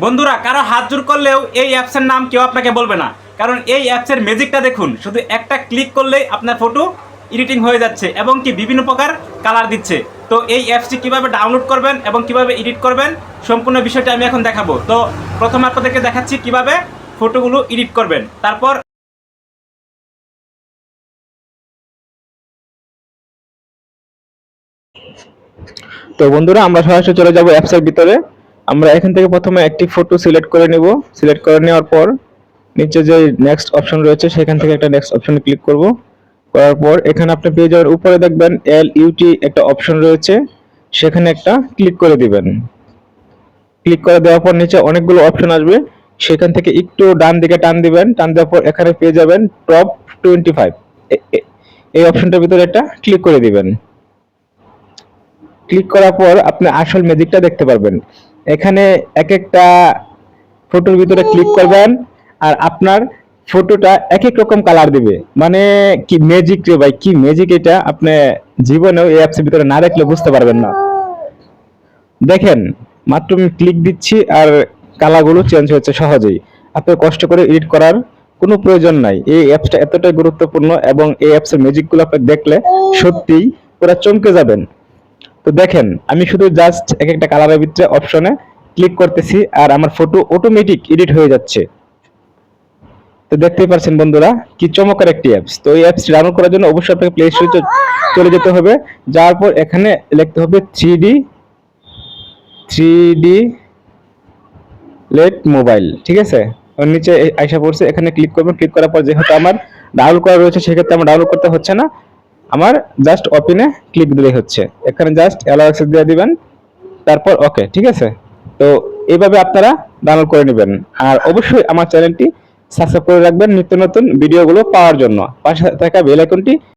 বন্ধুরা, কারও হাত জোর করলেও এই অ্যাপসের নাম কেউ আপনাকে বলবে না। কারণ এই অ্যাপসের ম্যাজিকটা দেখুন, শুধু একটা ক্লিক করলেই আপনার ফটো এডিটিং হয়ে যাচ্ছে এবং কি বিভিন্ন প্রকার কালার দিচ্ছে। তো এই অ্যাপসটি কীভাবে ডাউনলোড করবেন এবং কীভাবে এডিট করবেন, সম্পূর্ণ বিষয়টা আমি এখন দেখাবো। তো প্রথমে আপনাদেরকে দেখাচ্ছি কীভাবে ফটোগুলো এডিট করবেন। তারপর তো বন্ধুরা, আমরা সরাসরি চলে যাব অ্যাপসের ভিতরে। আমরা এখান থেকে প্রথমে একটি ফটো সিলেক্ট করে নেব। সিলেক্ট করে নেওয়ার পর নিচে যে নেক্সট অপশন রয়েছে, সেখান থেকে একটা নেক্সট অপশনে ক্লিক করব। করার পর এখানে আপনি পেয়ে যাওয়ার উপরে দেখবেন এল ইউটি একটা অপশন রয়েছে। সেখানে একটা ক্লিক করে দিবেন। ক্লিক করে দেওয়ার পর নিচে অনেকগুলো অপশন আসবে। সেখান থেকে একটু ডান দিকে টান দিবেন। টান দেওয়ার পর এখানে পেয়ে যাবেন টপ টোয়েন্টি ফাইভ এই অপশনটার ভিতরে একটা ক্লিক করে দিবেন। ক্লিক করার পর আপনি আসল ম্যাজিকটা দেখতে পারবেন। এখানে এক একটা ফটোর ভিতরে ক্লিক করবেন আর আপনার ফটোটা এক এক রকম কালার দিবে। মানে কি ম্যাজিক রে ভাই, কি ম্যাজিক এটা? আপনি জীবনেও এই অ্যাপসের ভিতরে না দেখলে বুঝতে পারবেন না। দেখেন, মাত্র আমি ক্লিক দিচ্ছি আর কালারগুলো চেঞ্জ হচ্ছে সহজেই। আপনার কষ্ট করে এডিট করার কোনো প্রয়োজন নাই। এই অ্যাপসটা এতটাই গুরুত্বপূর্ণ এবং এই অ্যাপসের ম্যাজিকগুলো আপনি দেখলে সত্যিই পুরো চমকে যাবেন। তো দেখেন, আমি শুধু জাস্ট এক একটা কালারের ভিতরে অপশনে ক্লিক করতেছি আর আমার ফটো অটোমেটিক এডিট হয়ে যাচ্ছে। তো দেখতেই পারছেন বন্ধুরা, কি চমৎকার একটি অ্যাপস তো এই অ্যাপস ডাউনলোড করার জন্য অবশ্যই আপনাকে প্লে স্টোরে চলে যেতে হবে। যাওয়ার পর এখানে লিখতে হবে three D three D late mobile ঠিক আছে? ওর নিচে আইসা পড়ছে, এখানে ক্লিক করবেন। ক্লিক করার পর যেহেতু আমার ডাউনলোড করা রয়েছে, সেক্ষেত্রে আমার ডাউনলোড করতে হচ্ছে না। আমার জাস্ট ওপেনে ক্লিক দিলেই হচ্ছে। এখানে জাস্ট অ্যালাউ অ্যাক্সেস দিয়ে দিবেন। তারপর ওকে ঠিক আছে? তো এইভাবে আপনারা ডাউনলোড করে নেবেন। আর অবশ্যই আমার চ্যানেলটি সাবস্ক্রাইব করে রাখবেন নিত্য নতুন ভিডিওগুলো পাওয়ার জন্য। পাশে থাকা বেল আইকনটি